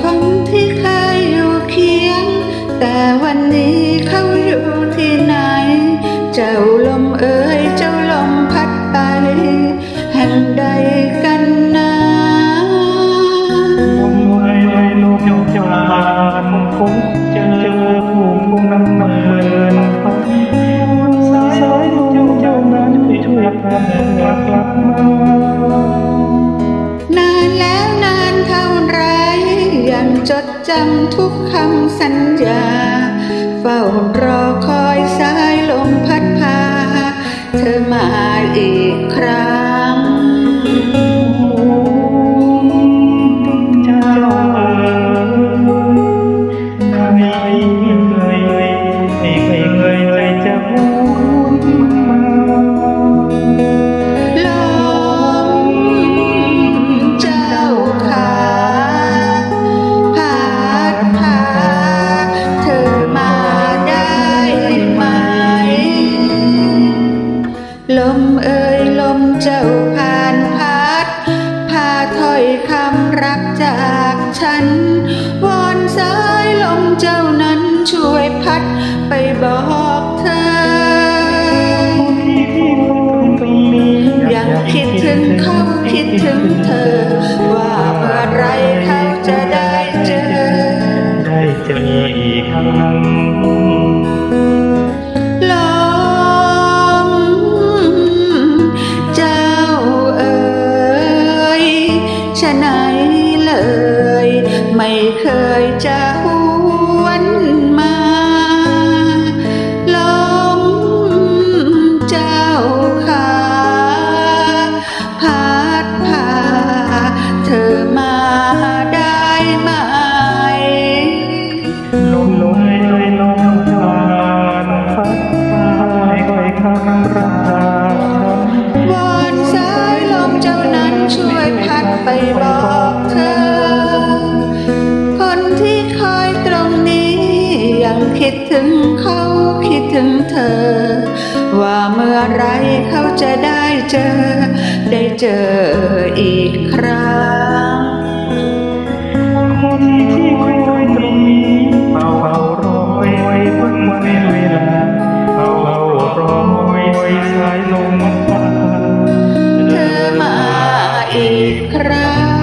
คนที่เคยอยู่เคียง แต่วันนี้เขาอยู่ที่ไหน เจ้าลมเอ๋ยเจ้าลมพัดไปแห่งใด จดจำทุกคำสัญญา เฝ้า too. ไปบอกเธอ คนที่คอยตรงนี้ยังคิดถึงเขาคิดถึงเธอ ว่าเมื่อไรเขาจะได้เจอ ได้เจออีกครั้ง ครับ